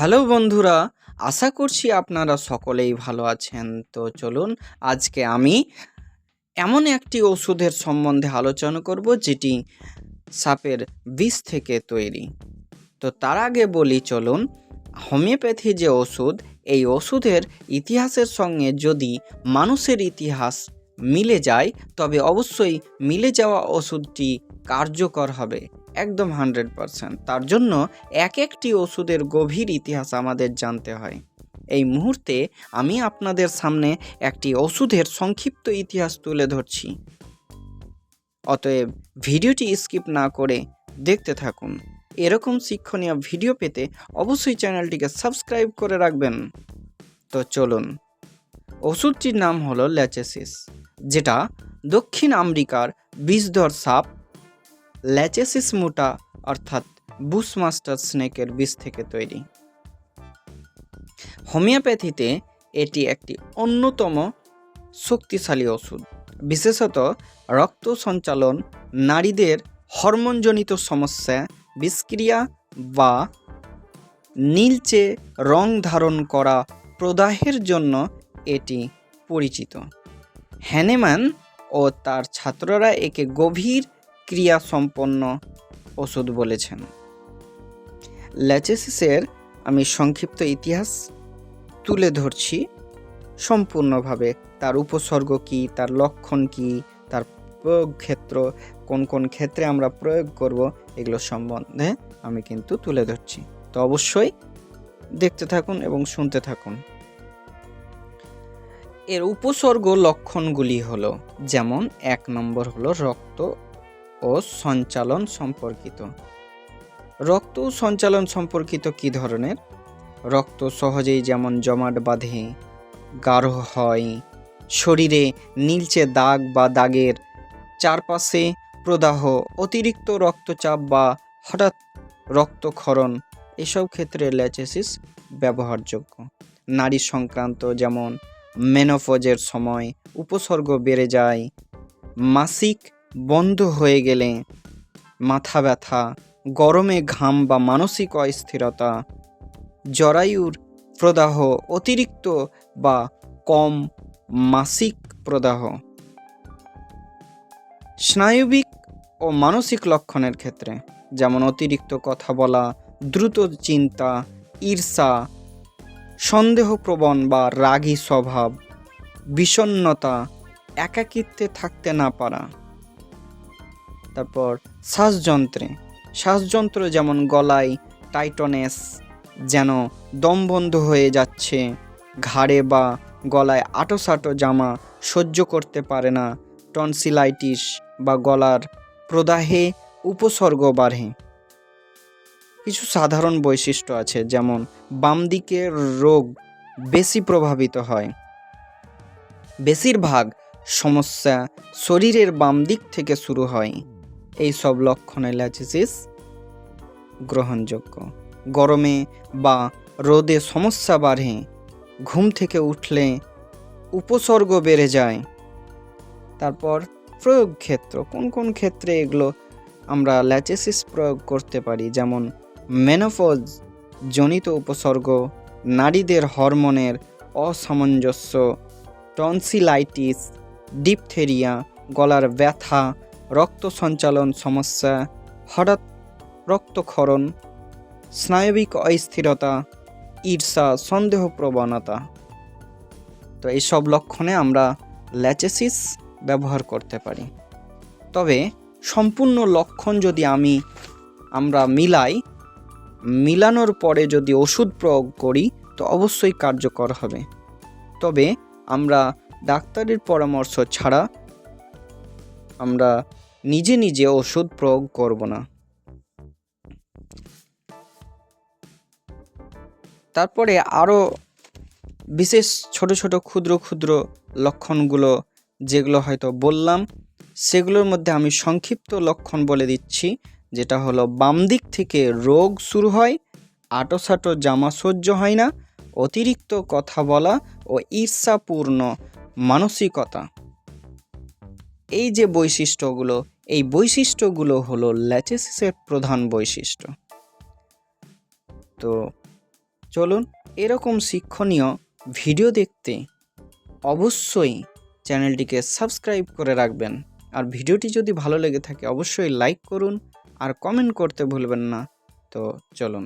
Hello বন্ধুরা, আশা করছি আপনারা সকলেই ভালো আছেন। তো চলুন, আজকে আমি এমন একটি ওষুধের সম্বন্ধে আলোচনা করব যেটি সাপের বিষ থেকে তৈরি। তো তার আগে বলি, চলুন, হোমিওপ্যাথি যে ওষুধ, এই ওষুধের ইতিহাসের সঙ্গে যদি মানুষের ইতিহাস মিলে যায়, তবে অবশ্যই মিলে যাওয়া ওষুধটি কার্যকর হবে। একদম হান্ড্রেড পারসেন্ট। তার জন্য এক একটি ওষুধের গভীর ইতিহাস আমাদের জানতে হয়। এই মুহূর্তে আমি আপনাদের সামনে একটি ওষুধের সংক্ষিপ্ত ইতিহাস তুলে ধরছি। অতএব ভিডিওটি স্কিপ না করে দেখতে থাকুন। এরকম শিক্ষণীয় ভিডিও পেতে অবশ্যই চ্যানেলটিকে সাবস্ক্রাইব করে রাখবেন। তো চলুন, ওষুধটির নাম হলো ল্যাচেসিস, যেটা দক্ষিণ আমেরিকার বিষধর সাপ ল্যাচেসিস মুটা, অর্থাৎ বুশমাস্টার স্নেকের বিষ থেকে তৈরি। হোমিওপ্যাথিতে এটি একটি অন্যতম শক্তিশালী ওষুধ। বিশেষত রক্ত সঞ্চালন নারীদের হরমোনজনিত সমস্যা, বিষক্রিয়া বা নীলচে রং ধারণ করা প্রদাহের জন্য এটি পরিচিত। হ্যানেম্যান ও তার ছাত্ররা একে গভীর ক্রিয়া সম্পন্ন ওষুধ বলেছেন। ল্যাচেসিসের আমি সংক্ষিপ্ত ইতিহাস তুলে ধরছি সম্পূর্ণভাবে। তার উপসর্গ কি? তার লক্ষণ কি? তার প্রয়োগ ক্ষেত্র কোন কোন ক্ষেত্রে আমরা প্রয়োগ করব? এগুলো সম্বন্ধে আমি কিন্তু তুলে ধরছি। তো অবশ্যই দেখতে থাকুন এবং শুনতে থাকুন। এর উপসর্গ লক্ষণগুলি হলো, যেমন এক নম্বর হলো রক্ত ও সঞ্চালন সম্পর্কিত। রক্ত সঞ্চালন সম্পর্কিত কি ধরনের? রক্ত সহজেই যেমন জমাট বাঁধে, গাঢ় হয়, শরীরে নীলচে দাগ বা দাগের চারপাশে প্রদাহ, অতিরিক্ত রক্তচাপ বা হঠাৎ রক্তক্ষরণ এসব ক্ষেত্রে ল্যাচেসিস ব্যবহারযোগ্য। নারী সংক্রান্ত যেমন মেনোফজের সময় উপসর্গ বেড়ে যায়, মাসিক বন্ধ হয়ে গেলে মাথা ব্যথা, গরমে ঘাম বা মানসিক অস্থিরতা, জরায়ুর প্রদাহ অতিরিক্ত বা কম মাসিক প্রদাহ। স্নায়বিক ও মানসিক লক্ষণের ক্ষেত্রে, যেমন অতিরিক্ত কথা বলা, দ্রুত চিন্তা, ঈর্ষা, সন্দেহপ্রবণ বা রাগী স্বভাব, বিষণ্ণতা, একাকিত্বে থাকতে না পারা। তারপর শ্বাসযন্ত্রে। শ্বাসযন্ত্র যেমন গলায় টাইটনেস যেন দম বন্ধ হয়ে যাচ্ছে, ঘাড়ে বা গলায় আটোসাটো জামা সহ্য করতে পারে না টনসিলাইটিস বা গলার প্রদাহে উপসর্গ বাড়ে। কিছু সাধারণ বৈশিষ্ট্য আছে, যেমন বাম দিকের রোগ বেশি প্রভাবিত হয়। বেশিরভাগ সমস্যা শরীরের বাম দিক থেকে শুরু হয়। এই সব লক্ষণে ল্যাচিসিস গ্রহণযোগ্য। গরমে বা রোদে সমস্যা বাড়ে, ঘুম থেকে উঠলে উপসর্গ বেড়ে যায়। তারপর প্রয়োগ ক্ষেত্র, কোন কোন ক্ষেত্রে এগুলো আমরা ল্যাচেসিস প্রয়োগ করতে পারি? যেমন মেনোফোজ জনিত উপসর্গ, নারীদের হরমোনের অসামঞ্জস্য টনসিলাইটিস ডিপথেরিয়া গলার ব্যথা রক্ত সঞ্চালন সমস্যা, হঠাৎ রক্তক্ষরণ, স্নায়বিক অস্থিরতা, ঈর্ষা, সন্দেহ প্রবণতা। তো এইসব লক্ষণে আমরা ল্যাচেসিস ব্যবহার করতে পারি। তবে সম্পূর্ণ লক্ষণ যদি আমি, আমরা মিলাই, মিলানোর পরে যদি ওষুধ প্রয়োগ করি, তো অবশ্যই কার্যকর হবে। তবে আমরা ডাক্তারের পরামর্শ ছাড়া আমরা নিজে নিজে ওষুধ প্রয়োগ করব না। তারপরে আরও বিশেষ ছোট ছোট ক্ষুদ্র ক্ষুদ্র লক্ষণগুলো যেগুলো হয়তো বললাম, সেগুলোর মধ্যে আমি সংক্ষিপ্ত লক্ষণ বলে দিচ্ছি, যেটা হলো বাম দিক থেকে রোগ শুরু হয়, আটোসাটো জামা সহ্য হয় না, অতিরিক্ত কথা বলা ও ঈর্ষাপূর্ণ মানসিকতা। এই যে বৈশিষ্ট্যগুলো, এই বৈশিষ্ট্যগুলো হলো ল্যাচেসিসের প্রধান বৈশিষ্ট্য। তো চলুন এরকম শিক্ষণীয় ভিডিও দেখতে অবশ্যই চ্যানেলটিকে সাবস্ক্রাইব করে রাখবেন। আর ভিডিওটি যদি ভালো লেগে থাকে অবশ্যই লাইক করুন আর কমেন্ট করতে ভুলবেন না। তো চলুন।